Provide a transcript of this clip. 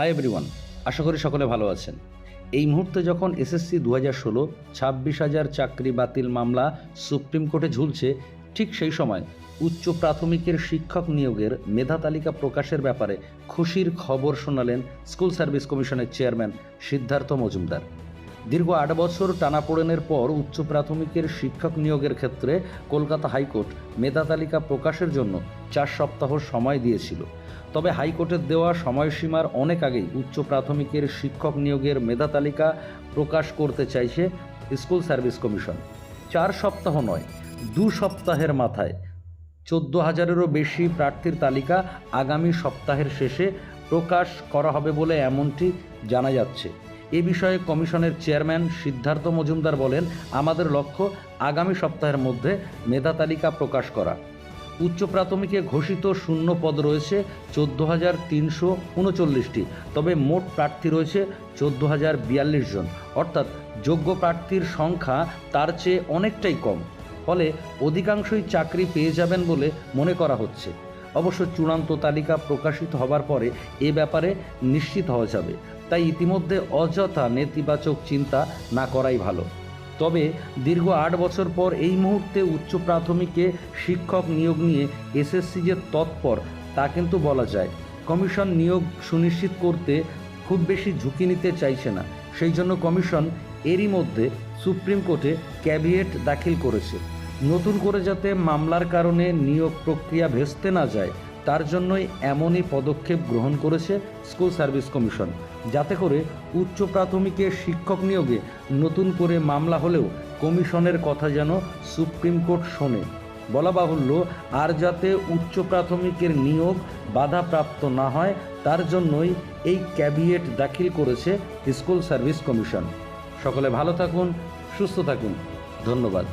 Hi everyone আশা করি সকলে ভালো আছেন। এই মুহূর্তে যখন এসএসসি দু হাজার ষোলো ছাব্বিশ হাজার চাকরি বাতিল মামলা সুপ্রিম কোর্টে ঝুলছে, ঠিক সেই সময় উচ্চ প্রাথমিকের শিক্ষক নিয়োগের মেধা তালিকা প্রকাশের ব্যাপারে খুশির খবর শোনালেন স্কুল সার্ভিস কমিশনের চেয়ারম্যান সিদ্ধার্থ মজুমদার। দীর্ঘ আট বছর টানাপোড়েনের পর উচ্চ প্রাথমিকের শিক্ষক নিয়োগের ক্ষেত্রে কলকাতা হাইকোর্ট মেধা তালিকা প্রকাশের জন্য চার সপ্তাহ সময় দিয়েছিল। তবে হাইকোর্টের দেওয়া সময়সীমার অনেক আগেই উচ্চ প্রাথমিকের শিক্ষক নিয়োগের মেধা তালিকা প্রকাশ করতে চাইছে স্কুল সার্ভিস কমিশন। চার সপ্তাহ নয়, দু সপ্তাহের মাথায়। চোদ্দ হাজারেরও বেশি প্রার্থীর তালিকা আগামী সপ্তাহের শেষে প্রকাশ করা হবে বলে এমনটি জানা যাচ্ছে। এ বিষয়ে কমিশনের চেয়ারম্যান সিদ্ধার্থ মজুমদার বলেন, আমাদের লক্ষ্য আগামী সপ্তাহের মধ্যে মেধা তালিকা প্রকাশ করা। উচ্চ প্রাথমিকে ঘোষিত শূন্য পদ রয়েছে চোদ্দ হাজার তিনশো উনচল্লিশটি, তবে মোট প্রার্থী রয়েছে চোদ্দ হাজার বিয়াল্লিশ জন। অর্থাৎ যোগ্য প্রার্থীর সংখ্যা তার চেয়ে অনেকটাই কম। ফলে অধিকাংশই চাকরি পেয়ে যাবেন বলে মনে করা হচ্ছে। অবশ্য চূড়ান্ত তালিকা প্রকাশিত হবার পরে এ ব্যাপারে নিশ্চিত হওয়া যাবে। তাই ইতিমধ্যে অযথা নেতিবাচক চিন্তা না করাই ভালো। তবে দীর্ঘ আট বছর পর এই মুহূর্তে উচ্চ প্রাথমিকে শিক্ষক নিয়োগ নিয়ে এসএসসি যে তৎপর, তা কিন্তু বলা যায়। কমিশন নিয়োগ সুনিশ্চিত করতে খুব বেশি ঝুঁকি নিতে চাইছে না। সেই জন্য কমিশন এরই মধ্যে সুপ্রিম কোর্টে ক্যাভিয়েট দাখিল করেছে। নতুন করে যাতে মামলার কারণে নিয়োগ প্রক্রিয়া ভেস্তে না যায় তার জন্যই এমনই পদক্ষেপ গ্রহণ করেছে স্কুল সার্ভিস কমিশন। যাতে করে উচ্চ প্রাথমিকে শিক্ষক নিয়োগে নতুন করে মামলা হলেও কমিশনের কথা যেন সুপ্রিম কোর্ট শোনে। বলা বাহুল্য, আর যাতে উচ্চ প্রাথমিকের নিয়োগ বাধাপ্রাপ্ত না হয়, তার জন্যই এই ক্যাবিয়েট দাখিল করেছে স্কুল সার্ভিস কমিশন। সকলে ভালো থাকুন, সুস্থ থাকুন। ধন্যবাদ।